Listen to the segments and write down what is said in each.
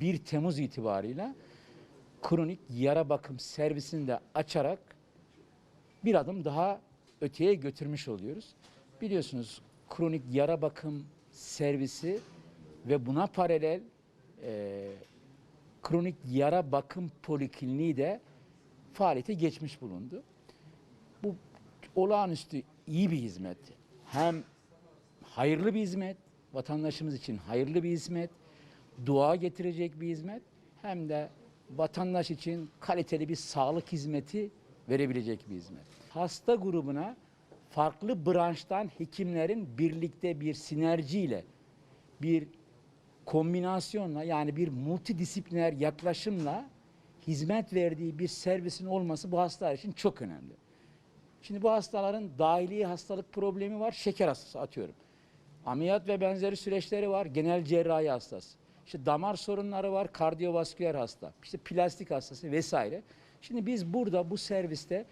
1 Temmuz itibarıyla kronik yara bakım servisini de açarak bir adım daha öteye götürmüş oluyoruz. Biliyorsunuz kronik yara bakım servisi ve buna paralel e, kronik yara bakım polikliniği de faaliyete geçmiş bulundu. Bu olağanüstü iyi bir hizmet. Hem hayırlı bir hizmet, vatandaşımız için hayırlı bir hizmet, dua getirecek bir hizmet hem de vatandaş için kaliteli bir sağlık hizmeti verebilecek bir hizmet. Hasta grubuna farklı branştan hekimlerin birlikte bir sinerjiyle bir kombinasyonla yani bir multidisipliner yaklaşımla hizmet verdiği bir servisin olması bu hastalar için çok önemli. Şimdi bu hastaların dahiliye hastalık problemi var. Şeker hastası atıyorum. Ameliyat ve benzeri süreçleri var. Genel cerrahi hastası. İşte damar sorunları var. Kardiyovasküler hasta. İşte plastik hastası vesaire. Şimdi biz burada bu serviste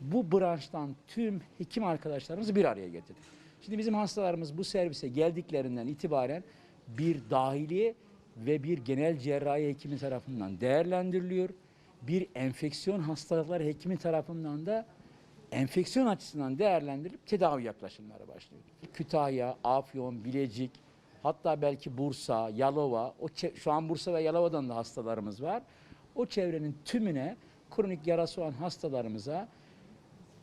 bu branştan tüm hekim arkadaşlarımızı bir araya getirdik. Şimdi bizim hastalarımız bu servise geldiklerinden itibaren bir dahiliye ve bir genel cerrahi hekimi tarafından değerlendiriliyor. Bir enfeksiyon hastalıkları hekimi tarafından da enfeksiyon açısından değerlendirilip tedavi yaklaşımları başlıyor. Kütahya, Afyon, Bilecik, hatta belki Bursa, Yalova, o şu an Bursa ve Yalova'dan da hastalarımız var. O çevrenin tümüne kronik yarası olan hastalarımıza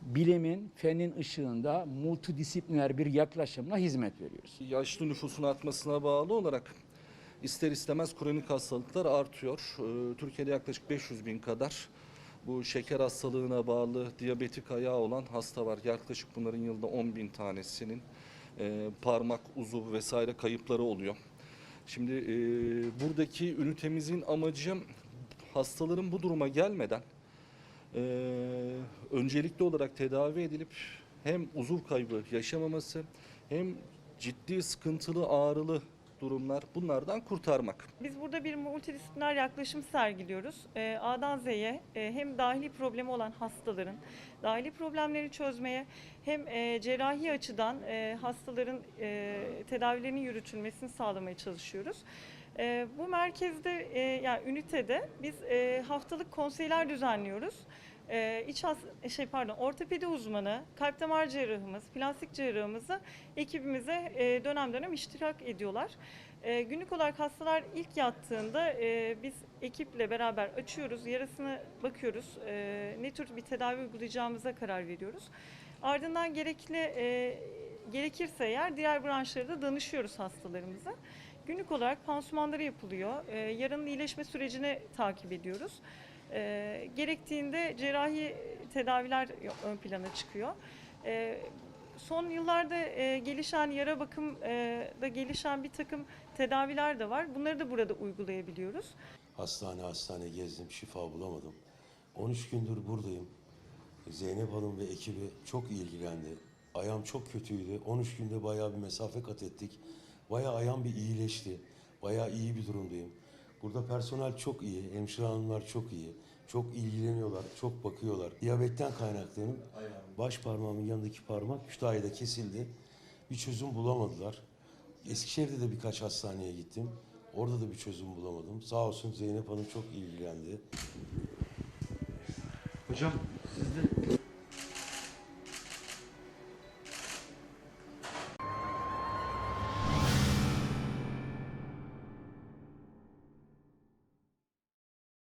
bilimin, fenin ışığında multidisipliner bir yaklaşımla hizmet veriyoruz. Yaşlı nüfusun artmasına bağlı olarak ister istemez kronik hastalıklar artıyor. Ee, Türkiye'de yaklaşık 500 bin kadar bu şeker hastalığına bağlı diyabetik ayağı olan hasta var. Yaklaşık bunların yılda 10 bin tanesinin e, parmak, uzuv vesaire kayıpları oluyor. Şimdi e, buradaki ünitemizin amacı hastaların bu duruma gelmeden e, öncelikli olarak tedavi edilip hem uzuv kaybı yaşamaması hem ciddi sıkıntılı ağrılı durumlar bunlardan kurtarmak. Biz burada bir multidisipliner yaklaşım sergiliyoruz. Ee, A'dan Z'ye e, hem dahili problemi olan hastaların dahili problemleri çözmeye hem e, cerrahi açıdan e, hastaların e, tedavilerinin yürütülmesini sağlamaya çalışıyoruz. E, bu merkezde e, yani ünitede biz e, haftalık konseyler düzenliyoruz. E, iç has şey pardon ortopedi uzmanı, kalp damar cerrahımız, plastik cerrahımızı ekibimize e, dönem dönem iştirak ediyorlar. E, günlük olarak hastalar ilk yattığında e, biz ekiple beraber açıyoruz, yarasına bakıyoruz, e, ne tür bir tedavi uygulayacağımıza karar veriyoruz. Ardından gerekli e, gerekirse eğer diğer branşlara da danışıyoruz hastalarımıza. Günlük olarak pansumanları yapılıyor. E, yaranın iyileşme sürecini takip ediyoruz. E, gerektiğinde cerrahi tedaviler ön plana çıkıyor. E, son yıllarda e, gelişen yara bakımda gelişen bir takım tedaviler de var. Bunları da burada uygulayabiliyoruz. Hastane hastane gezdim, şifa bulamadım. 13 gündür buradayım. Zeynep Hanım ve ekibi çok ilgilendi. Ayağım çok kötüydü. 13 günde bayağı bir mesafe kat ettik. Bayağı ayağım bir iyileşti. Bayağı iyi bir durumdayım. Burada personel çok iyi, hemşire hanımlar çok iyi. Çok ilgileniyorlar, çok bakıyorlar. Diyabetten kaynaklıyım. Baş parmağımın yanındaki parmak Kütahya'da kesildi. Bir çözüm bulamadılar. Eskişehir'de de birkaç hastaneye gittim. Orada da bir çözüm bulamadım. Sağ olsun Zeynep Hanım çok ilgilendi. Hocam siz de